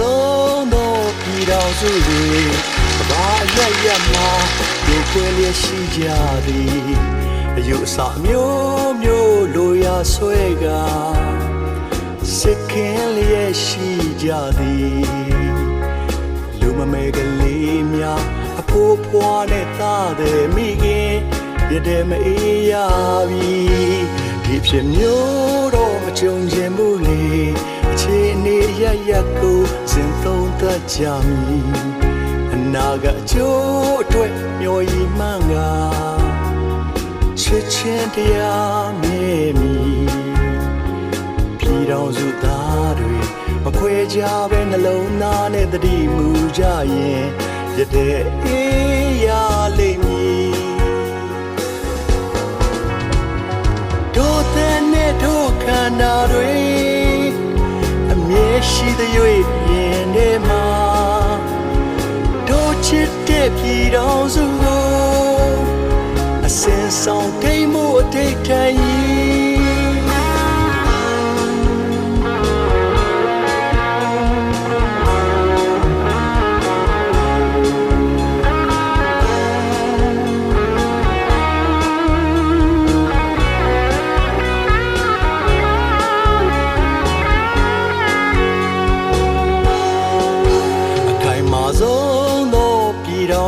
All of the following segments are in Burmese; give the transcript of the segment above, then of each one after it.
ဆုံးသောပြည်တော်စုတွေဘာရရမှာဒီခွေလျက်ရှိကြသည်အယူအဆမျိုးမျိုးလိုရာဆွဲကစိတ်ခင်လျက်ရှိကြသည်လူမမဲကလေးများအဖိုးဖွားနဲ့သားတဲ့မိခင်ရတဲ့မအေးရပြီဒီဖြစ်မျိုးတော့မကြုံချင်ဘူးလေအခြေအနေရရကိုစဉ်သုံးသပ် ကြမည်အနာကအကျိုးအတွက်မျော်ရည်မှန်းကချစ်ချင်းတရားမြဲမည်ပြည်တော်စုသားတွေမခွဲကြပဲနှလုံးသားနဲ့တတိမူကြရင်ရတဲ့အေးရလိမ့်မည်တို့တဲ့နဲ့တို့ခန္ဓာတွေအမြဲရှိသည်၍ပြင်ထဲမှာတို့ ချ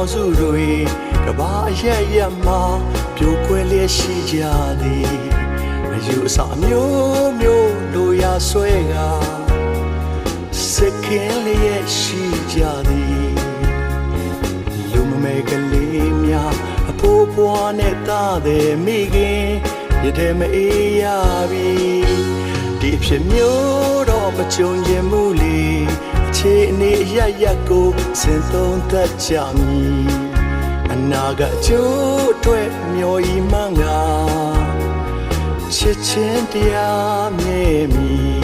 ပြည်တော်စုတွေကဘာအရရမှာပြိုကွဲလျက်ရှိကြသည်အယူအဆမျိုးမျိုးလိုရာဆွဲကစခင်လျက်ရှိကြသည်လူမမဲကလေးများအဖိုးပွားနဲ့သားတဲ့မိခင်ရတဲ့မအေးရပြီဒီအဖြစ်မျိုးတော့မကြုံရင်မှုလေ အခြေအနေအရရကိုစဉ်သုံးသပ်ကြမည်အနာကအကျိုးအတွက်မျော်ရည်မှန်းကချစ်ချင်းတရားမြဲမည်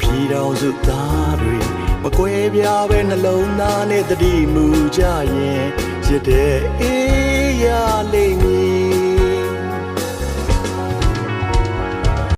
ပြည်တော်စုသားတွေမကွဲပြားပဲနှလုံးသားနဲ့တတိမူကြရင်ရတဲ့အေးရလိမ့်မည်